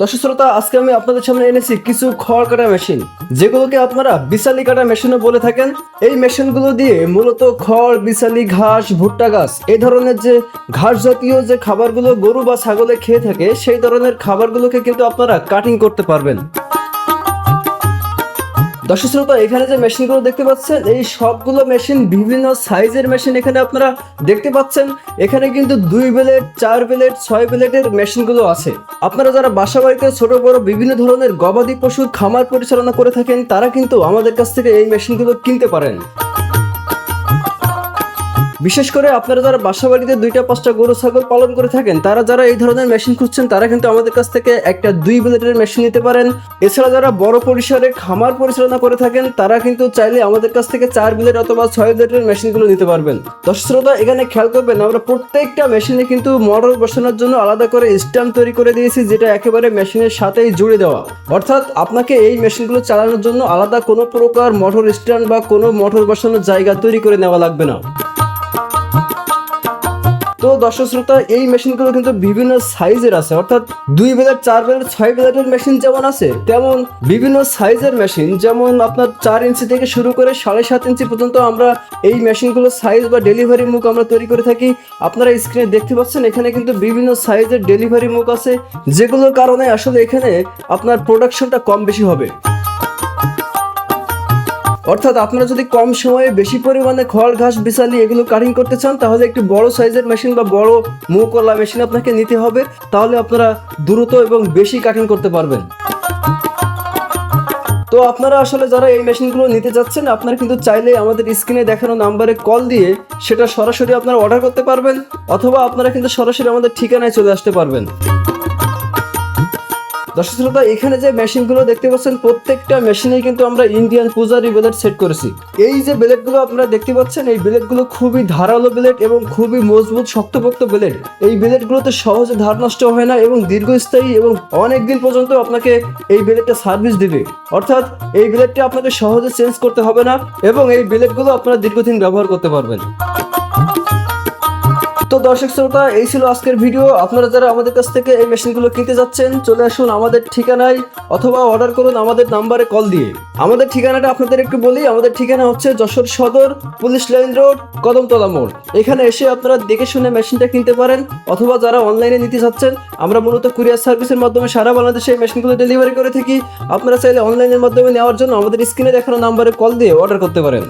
দর্শক শ্রোতা, আজকে আমি আপনাদের সামনে এনেছি কিছু খড় কাটা মেশিন। যেগুলোকে আপনারা বিশালি কাটা মেশিনও বলে থাকেন। এই মেশিনগুলো দিয়ে মূলত খড়, বিশালি ঘাস, ভুট্টা গাছ, এই ধরনের যে ঘাস জাতীয় যে খাবারগুলো গরু বা ছাগলে খেয়ে থাকে, সেই ধরনের খাবারগুলোকে কিন্তু আপনারা কাটিং করতে পারবেন। দর্শক শ্রোতা, এখানে যে মেশিনগুলো দেখতে পাচ্ছেন, এই সবগুলো মেশিন বিভিন্ন সাইজের মেশিন এখানে আপনারা দেখতে পাচ্ছেন। এখানে কিন্তু দুই বেলেট চার বেলেট ছয় বেলেটের মেশিনগুলো আছে। আপনারা যারা বাসা বাড়িতে ছোট, বড় বিভিন্ন ধরনের গবাদি পশুর খামার পরিচালনা করে থাকেন, তারা কিন্তু আমাদের কাছ থেকে এই মেশিনগুলো কিনতে পারেন। বিশেষ করে আপনারা যারা বাসা বাড়িতে দুইটা, পাঁচটা গরু, ছাগল পালন করে থাকেন, তারা যারা এই ধরনের মেশিন খুঁজছেন, তারা কিন্তু আমাদের কাছ থেকে একটা দুই ব্লেডের মেশিন নিতে পারেন। এছাড়া যারা বড় পরিসরে খামার পরিচালনা করে থাকেন, তারা কিন্তু চাইলে আমাদের কাছ থেকে চার ব্লেড অথবা ছয় ব্লেডের মেশিনগুলো নিতে পারবেন। দর্শক শ্রোতা, এখানে খেয়াল করবেন, আমরা প্রত্যেকটা মেশিনে কিন্তু মোটর বসানোর জন্য আলাদা করে স্ট্যান্ড তৈরি করে দিয়েছি, যেটা একেবারে মেশিনের সাথেই জুড়ে দেওয়া। অর্থাৎ আপনাকে এই মেশিনগুলো চালানোর জন্য আলাদা কোনো প্রকার মোটর স্ট্যান্ড বা কোনো মোটর বসানোর জায়গা তৈরি করে নেওয়া লাগবে না। তো দর্শক শ্রোতা, এই মেশিনগুলো কিন্তু বিভিন্ন সাইজের আছে। অর্থাৎ দুই বেলার, চার বেলার, ছয় বেলারের মেশিন যেমন আছে, তেমন বিভিন্ন সাইজের মেশিন। যেমন আপনার চার ইঞ্চি থেকে শুরু করে সাড়ে সাত ইঞ্চি পর্যন্ত আমরা এই মেশিনগুলোর সাইজ বা ডেলিভারি মুখ আমরা তৈরি করে থাকি। আপনারা স্ক্রিনে দেখতে পাচ্ছেন, এখানে কিন্তু বিভিন্ন সাইজের ডেলিভারি মুখ আছে, যেগুলোর কারণে আসলে এখানে আপনার প্রোডাকশনটা কম বেশি হবে। অর্থাৎ আপনারা যদি কম সময়ে বেশি পরিমাণে খড়, ঘাস, বিছালি এগুলো কাটিং করতে চান, তাহলে একটি বড় সাইজের মেশিন বা বড় মুখওয়ালা মেশিন আপনাকে নিতে হবে। তাহলে আপনারা দ্রুত এবং বেশি কাটিং করতে পারবেন। তো আপনারা আসলে যারা এই মেশিনগুলো নিতে যাচ্ছেন, আপনারা কিন্তু চাইলে আমাদের স্ক্রিনে দেখানো নাম্বারে কল দিয়ে সেটা সরাসরি আপনারা অর্ডার করতে পারবেন, অথবা আপনারা কিন্তু সরাসরি আমাদের ঠিকানায় চলে আসতে পারবেন। দর্শক শ্রোতা, এখানে যে মেশিনগুলো দেখতে পাচ্ছেন, প্রত্যেকটা মেশিনেই কিন্তু আমরা ইন্ডিয়ান পূজারি ব্লেড সেট করেছি। এই যে ব্লেডগুলো আপনারা দেখতে পাচ্ছেন, এই ব্লেডগুলো খুবই ধারালো ব্লেড এবং খুবই মজবুত, শক্তপোক্ত ব্লেড এই ব্লেডগুলোতে সহজে ধার নষ্ট হয় না এবং দীর্ঘস্থায়ী এবং অনেক দিন পর্যন্ত আপনাকে এই ব্লেডটা সার্ভিস দিবে। অর্থাৎ এই ব্লেডটা আপনাকে সহজে চেঞ্জ করতে হবে না এবং এই ব্লেডগুলো আপনারা দীর্ঘদিন ব্যবহার করতে পারবেন। দর্শক শ্রোতা, এই ছিল আজকের ভিডিও। আপনারা যারা আমাদের কাছ থেকে এই মেশিনগুলো কিনতে যাচ্ছেন, চলে আসুন আমাদের ঠিকানায় অথবা অর্ডার করুন আমাদের নাম্বারে কল দিয়ে। আমাদের ঠিকানাটা আপনাদের একটু বলি, আমাদের ঠিকানা হচ্ছে যশোর সদর, পুলিশ লাইন রোড, কদমতলা মোড়। এখানে এসে আপনারা দেখে শুনে মেশিনটা কিনতে পারেন, অথবা যারা অনলাইনে নিতে চাচ্ছেন আমরা মূলত কুরিয়ার সার্ভিসের মাধ্যমে সারা বাংলাদেশে এই মেশিনগুলো ডেলিভারি করে থাকি। আপনারা চাইলে অনলাইনের মাধ্যমে নেওয়ার জন্য আমাদের স্ক্রিনে দেখানো নাম্বারে কল দিয়ে অর্ডার করতে পারেন।